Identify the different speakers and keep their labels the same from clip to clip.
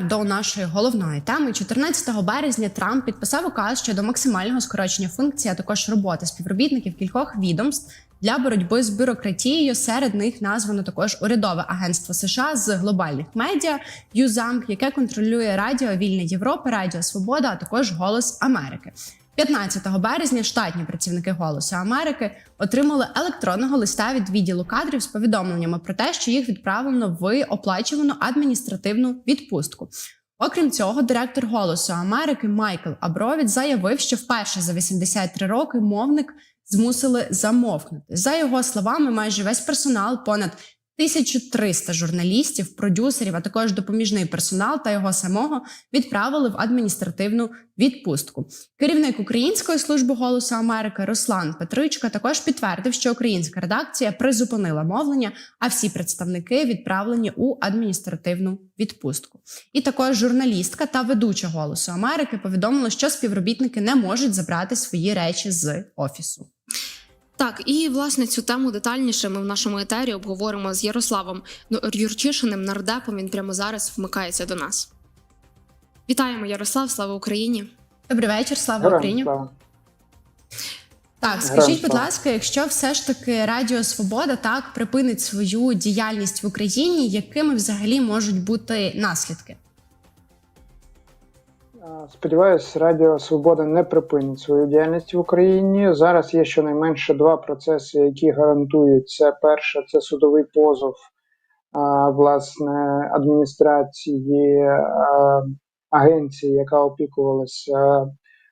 Speaker 1: До нашої головної теми 14 березня Трамп підписав указ щодо максимального скорочення функцій, а також роботи співробітників кількох відомств для боротьби з бюрократією. Серед них названо також урядове агентство США з глобальних медіа ЮЗАМК, яке контролює Радіо Вільна Європа, Радіо Свобода, а також Голос Америки. 15 березня штатні працівники Голосу Америки отримали електронного листа від відділу кадрів з повідомленнями про те, що їх відправлено в оплачувану адміністративну відпустку. Окрім цього, директор Голосу Америки Майкл Абровіт заявив, що вперше за 83 роки мовник змусили замовкнути. За його словами, майже весь персонал, понад 1300 журналістів, продюсерів, а також допоміжний персонал та його самого відправили в адміністративну відпустку. Керівник Української служби голосу Америки Руслан Петричка також підтвердив, що українська редакція призупинила мовлення, а всі представники відправлені у адміністративну відпустку. І також журналістка та ведуча голосу Америки повідомили, що співробітники не можуть забрати свої речі з офісу.
Speaker 2: Так, і власне цю тему детальніше ми в нашому етері обговоримо з Ярославом Юрчишиним, нардепом. Він прямо зараз вмикається до нас. Вітаємо, Ярослав! Слава Україні!
Speaker 1: Добрий вечір, слава Україні.
Speaker 3: слава.
Speaker 1: Так, скажіть, будь ласка, якщо все ж таки Радіо Свобода так припинить свою діяльність в Україні, якими взагалі можуть бути наслідки?
Speaker 3: Сподіваюсь, Радіо Свобода не припинить свою діяльність в Україні. Зараз є щонайменше два процеси, які гарантують це. Перше це судовий позов власне адміністрації агенції, яка опікувалася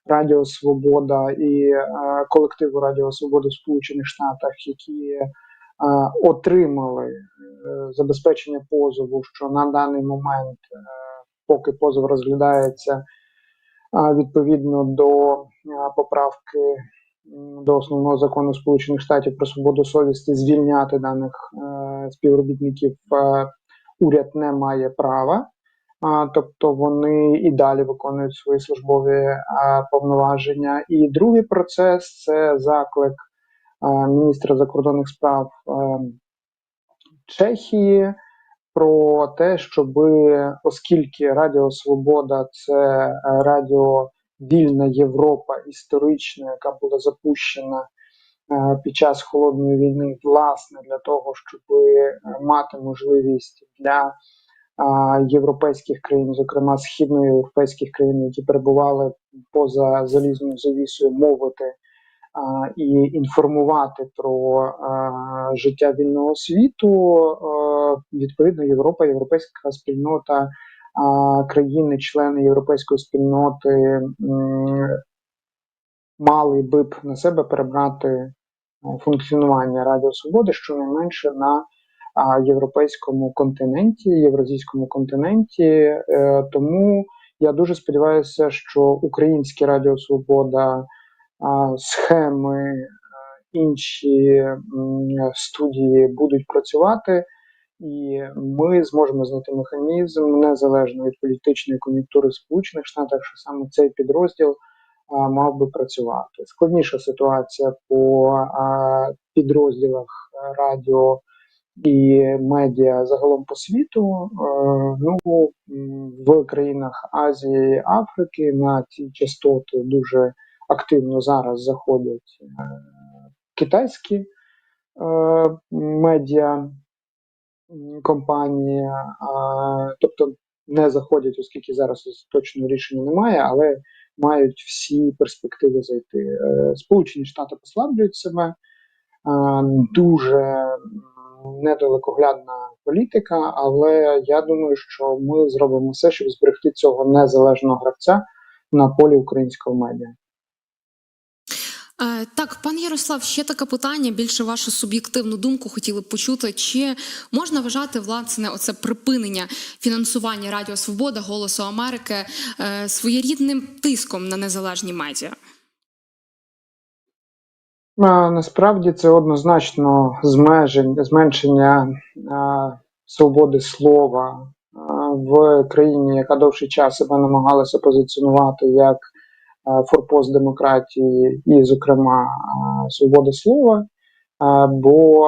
Speaker 3: Радіо Свобода і колективу Радіо Свобода в Сполучених Штатах, які отримали е, забезпечення позову, що на даний момент, е, поки позов розглядається відповідно до поправки до основного закону Сполучених Штатів про свободу совісті звільняти даних е, співробітників е, уряд не має права. Тобто вони і далі виконують свої службові повноваження. І другий процес це заклик міністра закордонних справ е, Чехії про те, щоб оскільки Радіо Свобода це е, радіо Вільна Європа історична, яка була запущена е, під час холодної війни, власне, для того, щоб мати можливість для європейських країн, зокрема східноєвропейських країн, які перебували поза залізною завісою, мовити і інформувати про життя вільного світу. Відповідно, Європа, європейська спільнота, країни, члени європейської спільноти мали би б на себе перебрати функціонування Радіо Свободи щонайменше на європейському континенті, євразійському континенті. Е, Тому я дуже сподіваюся, що українське Радіо Свобода, схеми, е, інші студії будуть працювати. І ми зможемо знайти механізм незалежно від політичної кон'юнктури Сполучених Штатах, що саме цей підрозділ мав би працювати. Складніша ситуація по підрозділах радіо і медіа загалом по світу. Е, Ну в країнах Азії Африки на ці частоти дуже активно зараз заходять е, китайські е, медіа компанії, тобто не заходять, оскільки зараз точного рішення немає, але мають всі перспективи зайти. Е, Сполучені Штати послаблюють себе, дуже недалекоглядна політика, але я думаю, що ми зробимо все, щоб зберегти цього незалежного гравця на полі українського медіа.
Speaker 2: Е, так, пан Ярослав, ще таке питання. Більше вашу суб'єктивну думку хотіли б почути. Чи можна вважати власне оце припинення фінансування Радіо Свобода, Голосу Америки е, своєрідним тиском на незалежні медіа?
Speaker 3: Насправді це однозначно зменшення а, свободи слова в країні, яка довший час себе намагалася позиціонувати як форпост демократії і, зокрема, а, свободи слова. Бо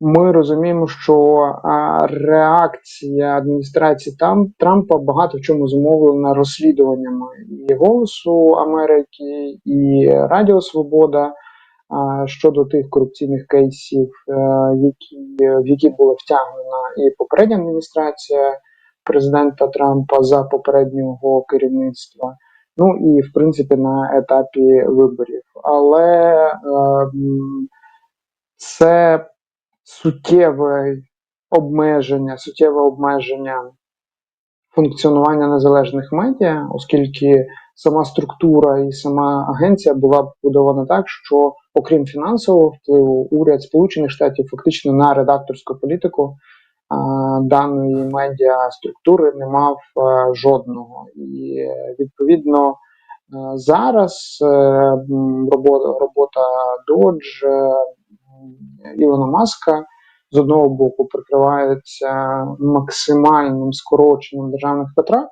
Speaker 3: ми розуміємо, що реакція адміністрації там Трампа багато в чому зумовлена розслідуваннями і голосу Америки, і Радіо Свобода щодо тих корупційних кейсів, е, які в які була втягнена і попередня адміністрація президента Трампа за попереднього керівництва. Ну і в принципі на етапі виборів. Але е, це суттєве обмеження, суттєве обмеження функціонування незалежних медіа, оскільки сама структура і сама агенція була побудована так, що окрім фінансового впливу, уряд Сполучених Штатів фактично на редакторську політику даної медіа структури не мав жодного. І е, відповідно е, зараз е, робота, робота е, Ілона Маска з одного боку прикривається максимальним скороченням державних витрат,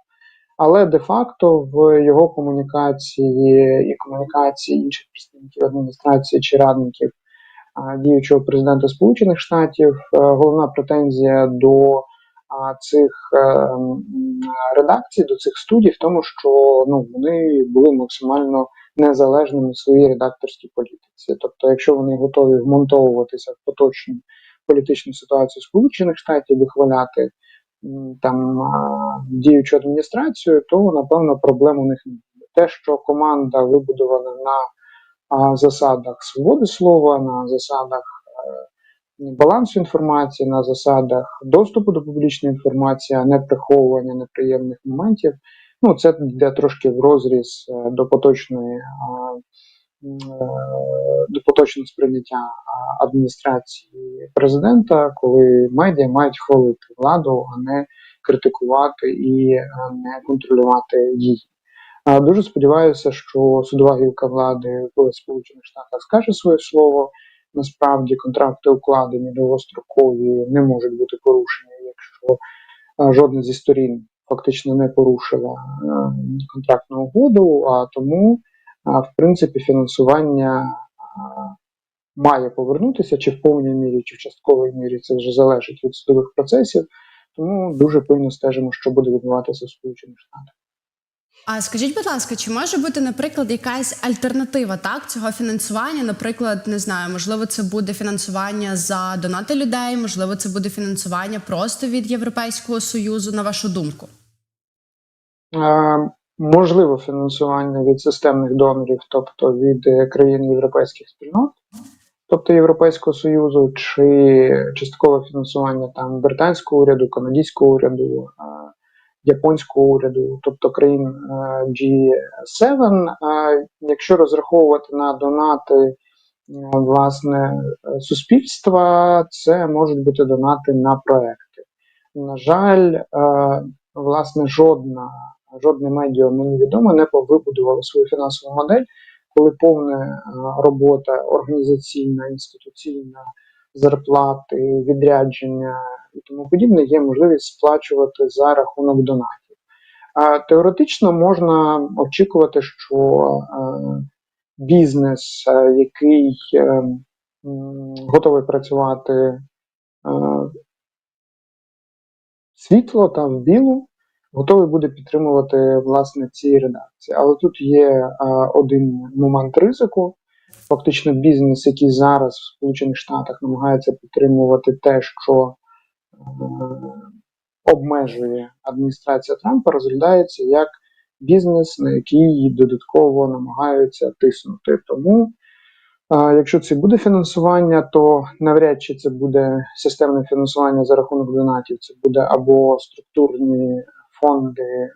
Speaker 3: але де-факто в його комунікації і комунікації інших представників адміністрації чи радників діючого президента Сполучених Штатів е, головна претензія до цих е, редакцій, до цих студій, в тому, що ну вони були максимально незалежними в своїй редакторській політиці. Тобто, якщо вони готові вмонтовуватися в поточну політичну ситуацію Сполучених Штатів, вихваляти там діючу адміністрацію, то напевно проблем у них не. Те, що команда вибудована на засадах свободи слова, на засадах е, балансу інформації, на засадах доступу до публічної інформації, а не приховування неприємних моментів. Ну, це йде трошки в розріз е, до поточної е, до поточного сприйняття адміністрації президента, коли медіа мають хвалити владу, а не критикувати і не контролювати її. Дуже сподіваюся, що судова гілка влади в Сполучених Штатах скаже своє слово. Насправді контракти укладені довгострокові не можуть бути порушені, якщо жодна зі сторін фактично не порушила контрактну угоду. А тому, в принципі, фінансування має повернутися чи в повній мірі, чи в частковій мірі це вже залежить від судових процесів. Тому дуже пильно стежимо, що буде відбуватися в Сполучених Штатах.
Speaker 1: А скажіть, будь ласка, чи може бути, наприклад, якась альтернатива так цього фінансування? Наприклад, не знаю, можливо, це буде фінансування за донати людей, можливо, це буде фінансування просто від Європейського союзу, на вашу думку?
Speaker 3: Е, Можливо, фінансування від системних донорів, тобто від е, країн європейських спільнот, тобто Європейського Союзу, чи часткове фінансування там британського уряду, канадського уряду, японського уряду, тобто країн е, G7. Е, Якщо розраховувати на донати е, власне суспільства, це можуть бути донати на проекти. На жаль, е, власне, жодна жодне медіа мені відомо не вибудувало свою фінансову модель, коли повна е, робота організаційна, інституційна, зарплати, відрядження і тому подібне є можливість сплачувати за рахунок донатів. Теоретично можна очікувати, що е, бізнес, е, який е, готовий працювати світло та в білу, готовий буде підтримувати власне ці редакції. Але тут є один момент ризику. Фактично, бізнес, який зараз в Сполучених Штатах намагається підтримувати те, що е, обмежує адміністрація Трампа, розглядається як бізнес, на який додатково намагаються тиснути. Тому, е, якщо це буде фінансування, то навряд чи це буде системне фінансування за рахунок донатів. Це буде або структурні фонди е,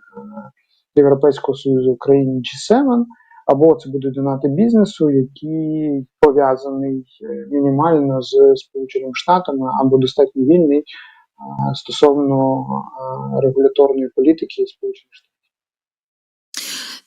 Speaker 3: Європейського Союзу країн G7, або це будуть донати бізнесу, який пов'язаний е, мінімально з Сполученими Штатами, або достатньо вільний стосовно регуляторної політики Сполучених Штатів.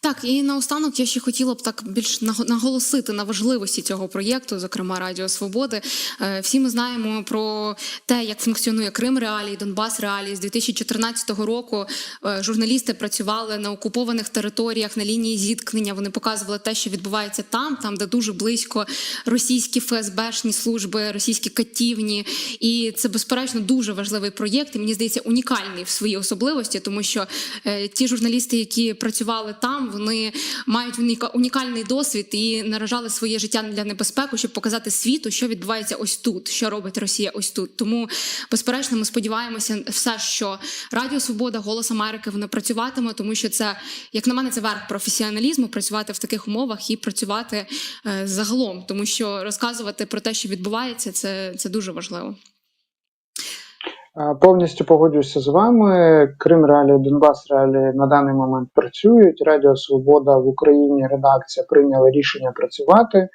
Speaker 2: Так, і наостанок я ще хотіла б так більш наголосити на важливості цього проєкту, зокрема Радіо Свободи. Е, Всі ми знаємо про те, як функціонує Крим Реалії, Донбас Реалії. З 2014 року е, журналісти працювали на окупованих територіях на лінії зіткнення. Вони показували те, що відбувається там, там, де дуже близько російські ФСБшні служби, російські катівні. І це безперечно дуже важливий проєкт. І мені здається, унікальний в своїй особливості, тому що е, ті журналісти, які працювали там, вони мають унікальний досвід і наражали своє життя для небезпеку, щоб показати світу, що відбувається ось тут, що робить Росія ось тут. Тому, безперечно, ми сподіваємося, все, що Радіо Свобода, Голос Америки, воно працюватиме, тому що це, як на мене, це верх професіоналізму працювати в таких умовах і працювати е, загалом, тому що розказувати про те, що відбувається, це, це дуже важливо.
Speaker 3: Повністю погоджуюся з вами. Крим Реалії, Донбас Реалії на даний момент працюють. Радіо Свобода в Україні редакція прийняла рішення працювати.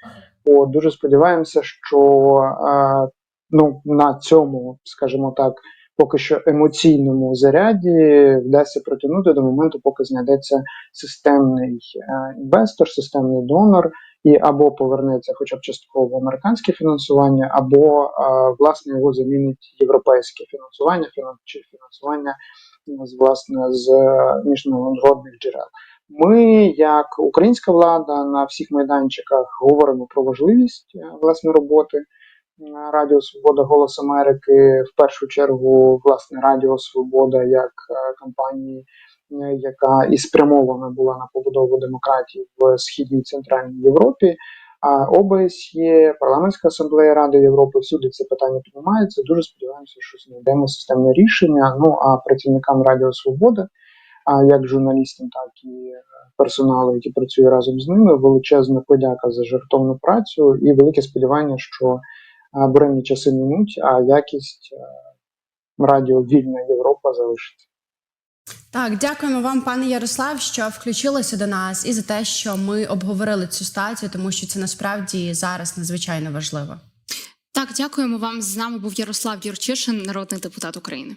Speaker 3: От, дуже сподіваємося, що ну, на цьому, скажімо так, поки що емоційному заряді вдасться протягнути до моменту, поки знайдеться системний інвестор, системний донор, і або повернеться хоча б частково американське фінансування, або власне його замінить європейське фінансування, чи фінансування з власне з е, міжнародних джерел. Ми, як українська влада, на всіх майданчиках говоримо про важливість е, власне роботи Радіо Свобода Голос Америки. В першу чергу, власне, Радіо Свобода як е, компанії, яка і спрямована була на побудову демократії в східній центральній Європі. А ОБСЄ, парламентська асамблея Ради Європи, всюди це питання піднімається. Дуже сподіваємося, що знайдемо системне рішення. Ну а працівникам Радіо Свобода, а як журналістам, так і е, персоналу, який працює разом з ними, величезна подяка за жертовну працю і велике сподівання, що е, буремні часи минуть, а якість е, радіо Вільна Європа залишиться.
Speaker 1: Так, дякуємо вам, пане Ярослав, що включилися до нас і за те, що ми обговорили цю стацію, тому що це насправді зараз надзвичайно важливо.
Speaker 2: Так, дякуємо вам. З нами був Ярослав Юрчишин, народний депутат України.